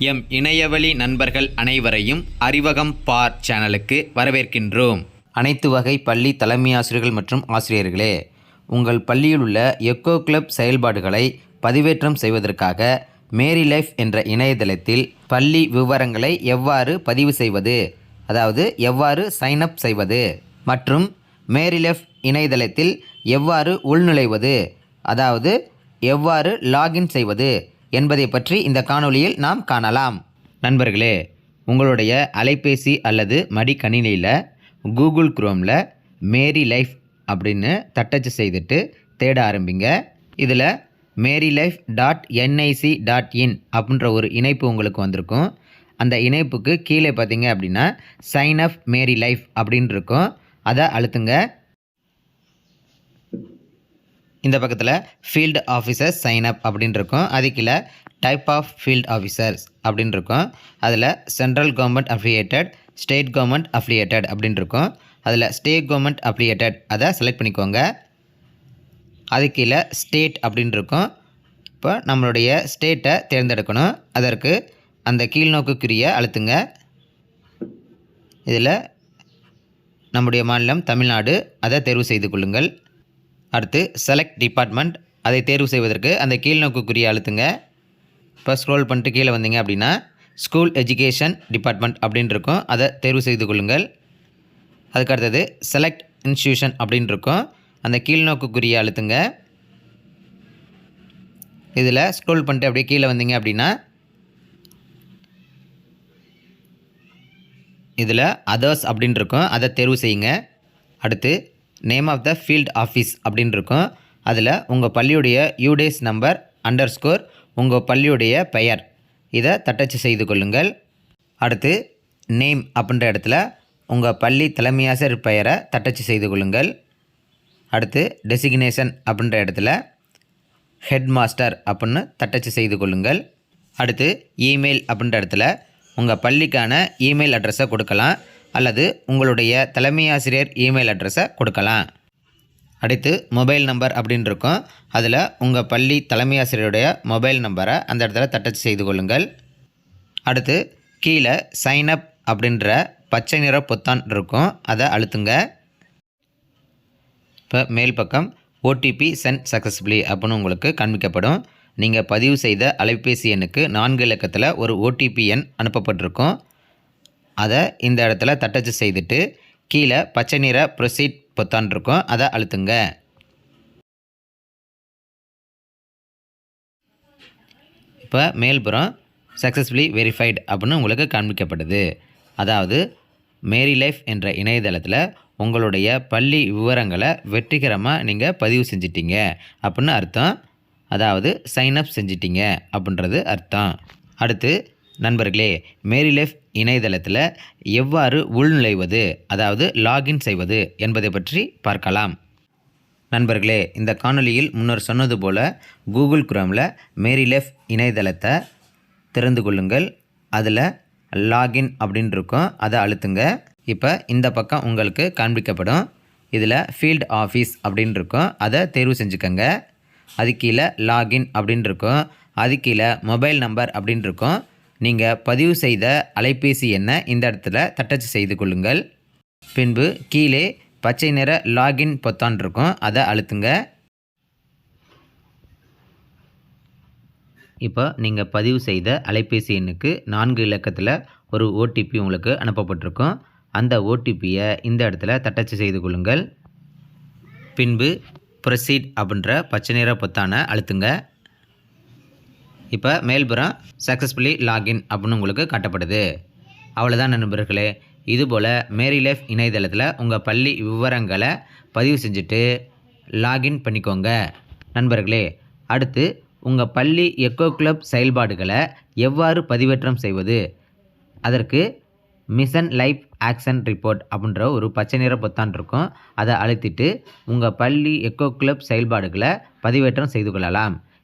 M இணையவழி நண்பர்கள் அனைவரையும் அறிவகம் பார் சேனலுக்கு வரவேற்கின்றோம். அனைத்து வகை பள்ளி தலைமை ஆசிரியர்கள் மற்றும் ஆசிரியர்களே உங்கள் பள்ளியில் உள்ள எக்கோ கிளப் செயல்பாடுகளை பதிவேற்றம் செய்வதற்காக மேரி லைஃப் என்ற இணையதளத்தில் பள்ளி விவரங்களை எவ்வாறு பதிவு செய்வது அதாவது எவ்வாறு சைன் அப் செய்வது மற்றும் மேரி லைஃப் இணையதளத்தில் எவ்வாறு உள்நுழைவது அதாவது எவ்வாறு லாகின் செய்வது என்பதை பற்றி இந்த காணொளியில் நாம் காணலாம். நண்பர்களே உங்களுடைய அலைபேசி அல்லது மடிக்கணினியில் கூகுள் குரோமில் மேரி லைஃப் அப்படின்னு தட்டச்சு செய்துட்டு தேட ஆரம்பிங்க. இதில் Meri life dot NIC dot in அப்படின்ற ஒரு இணைப்பு உங்களுக்கு வந்திருக்கும். அந்த இணைப்புக்கு கீழே பார்த்தீங்க அப்படின்னா சைன் அப் மேரி லைஃப் அப்படின்னு இருக்கும் அதை அழுத்துங்க. இந்த பக்கத்தில் ஃபீல்டு ஆஃபீஸர்ஸ் சைன் அப் அப்படின்னு இருக்கும் அது டைப் ஆஃப் ஃபீல்ட் ஆஃபீஸர்ஸ் அப்படின்னு இருக்கும் அதில் central government affiliated state government affiliated அப்படின்னு இருக்கும் அதில் ஸ்டேட் கவர்மெண்ட் அஃபிலியேட்டட் அதை செலக்ட் பண்ணிக்கோங்க. அது கீழே ஸ்டேட் அப்படின்னு இருக்கும் இப்போ நம்மளுடைய ஸ்டேட்டை தேர்ந்தெடுக்கணும். அதற்கு அந்த கீழ்நோக்குக்குரிய அழுத்துங்க. இதில் நம்முடைய மாநிலம் தமிழ்நாடு. அதை தேர்வு செய்து கொள்ளுங்கள். அடுத்து செலக்ட் டிபார்ட்மெண்ட் அதை தேர்வு செய்வதற்கு அந்த கீழ்நோக்குக்குரிய அழுத்துங்க. இப்போ ஸ்க்ரோல் பண்ணிட்டு கீழே வந்தீங்க அப்படின்னா ஸ்கூல் எஜுகேஷன் டிபார்ட்மெண்ட் அப்படின்னு இருக்கும். அதை தேர்வு செய்து கொள்ளுங்கள். அதுக்கு அடுத்தது செலக்ட் இன்ஸ்டியூஷன் அப்படின்னு இருக்கும். அந்த கீழ்நோக்குக்குரிய அழுத்துங்க. இதில் ஸ்க்ரோல் பண்ணிட்டு அப்படியே கீழே வந்தீங்க அப்படின்னா இதில் அதர்ஸ் அப்படின்னு இருக்கும். அதை தேர்வு செய்யுங்க. அடுத்து name of the field office அப்படின்னு இருக்கும் அதில் உங்கள் பள்ளியுடைய யூடேஸ் நம்பர் அண்டர் ஸ்கோர் உங்கள் பள்ளியுடைய பெயர். இதை தட்டச்சு செய்து கொள்ளுங்கள். அடுத்து நேம் அப்படின்ற இடத்துல உங்கள் பள்ளி தலைமையாசிரியர் பெயரை தட்டச்சு செய்து கொள்ளுங்கள். அடுத்து டெசிக்னேஷன் அப்படின்ற இடத்துல ஹெட் மாஸ்டர் அப்படின்னு தட்டச்சு செய்து கொள்ளுங்கள். அடுத்து இமெயில் அப்படின்ற இடத்துல உங்கள் பள்ளிக்கான இமெயில் அட்ரஸை கொடுக்கலாம். அல்லது உங்களுடைய தலைமை ஆசிரியர் இமெயில் அட்ரஸை கொடுக்கலாம். அடுத்து மொபைல் நம்பர் அப்படின்னு இருக்கும். அதில் உங்கள் பள்ளி தலைமை ஆசிரியருடைய மொபைல் நம்பரை அந்த இடத்துல தட்டச்சு செய்து கொள்ளுங்கள். அடுத்து கீழே சைன் அப் அப்படின்ற பச்சை நிற பொத்தான் இருக்கும். அதை அழுத்துங்க. இப்போ மேல் பக்கம் ஓடிபி சென்ட் சக்ஸஸ்ஃபுல்லி அப்படின்னு உங்களுக்கு காண்பிக்கப்படும். நீங்கள் பதிவு செய்த அலைபேசி எண்ணுக்கு நான்கு இலக்கத்தில் ஒரு ஓடிபி எண் அனுப்பப்பட்டிருக்கும். அதை இந்த இடத்துல தட்டச்சு செய்துட்டு கீழே பச்சை நிற ப்ரொசீட் பொத்தான் இருக்கும். அதை அழுத்துங்க. இப்போ மேல்புறம் சக்ஸஸ்ஃபுல்லி வெரிஃபைடு அப்படின்னு உங்களுக்கு காண்பிக்கப்படுது. அதாவது மேரி லைஃப் என்ற இணையதளத்தில் உங்களுடைய பள்ளி விவரங்களை வெற்றிகரமாக நீங்கள் பதிவு செஞ்சிட்டீங்க அப்படின்னு அர்த்தம். அதாவது சைன் அப் செஞ்சிட்டீங்க அப்படின்றது அர்த்தம். அடுத்து நண்பர்களே மேரி லைஃப் இணையதளத்தில் எவ்வாறு உள்நுழைவது அதாவது லாகின் செய்வது என்பதை பற்றி பார்க்கலாம். நண்பர்களே இந்த காணொலியில் முன்னர் சொன்னது போல் கூகுள் குரோமில் மேரி லைஃப் இணையதளத்தை திறந்து கொள்ளுங்கள். அதில் லாகின் அப்படின்னு இருக்கும். அதை அழுத்துங்க. இப்போ இந்த பக்கம் உங்களுக்கு காண்பிக்கப்படும். இதில் ஃபீல்ட் ஆஃபீஸ் அப்படின்னு இருக்கும். அதை தேர்வு செஞ்சுக்கோங்க. அது கீழே லாகின் அப்படின்னு இருக்கும். அது கீழே மொபைல் நம்பர் அப்படின்னு இருக்கும். நீங்கள் பதிவு செய்த அலைபேசி எண்ணை இந்த இடத்துல தட்டச்சு செய்து கொள்ளுங்கள். பின்பு கீழே பச்சை நிற லாகின் பொத்தான் இருக்கும். அதை அழுத்துங்க. இப்போ நீங்கள் பதிவு செய்த அலைபேசி எண்ணுக்கு நான்கு இலக்கத்தில் ஒரு ஓடிபி உங்களுக்கு அனுப்பப்பட்டிருக்கும். அந்த ஓடிபியை இந்த இடத்துல தட்டச்சு செய்து கொள்ளுங்கள். பின்பு ப்ரொசீட் அப்படின்ற பச்சை நிற பொத்தானை அழுத்துங்க. இப்போ மேல்புறம் சக்ஸஸ்ஃபுல்லி லாகின் அப்படின்னு உங்களுக்கு காட்டப்படுது. அவ்வளோதான் நண்பர்களே. இதுபோல் மேரி லைஃப் இணையதளத்தில் உங்கள் பள்ளி விவரங்களை பதிவு செஞ்சுட்டு லாகின் பண்ணிக்கோங்க. நண்பர்களே அடுத்து உங்கள் பள்ளி எக்கோ கிளப் செயல்பாடுகளை எவ்வாறு பதிவேற்றம் செய்வது? அதற்கு மிஷன் லைஃப் ஆக்ஷன் ரிப்போர்ட் அப்படின்ற ஒரு பச்சை நிற பொத்தான் இருக்கும். அதை அழுத்திட்டு உங்கள் பள்ளி எக்கோ கிளப் செயல்பாடுகளை பதிவேற்றம் செய்து கொள்ளலாம்.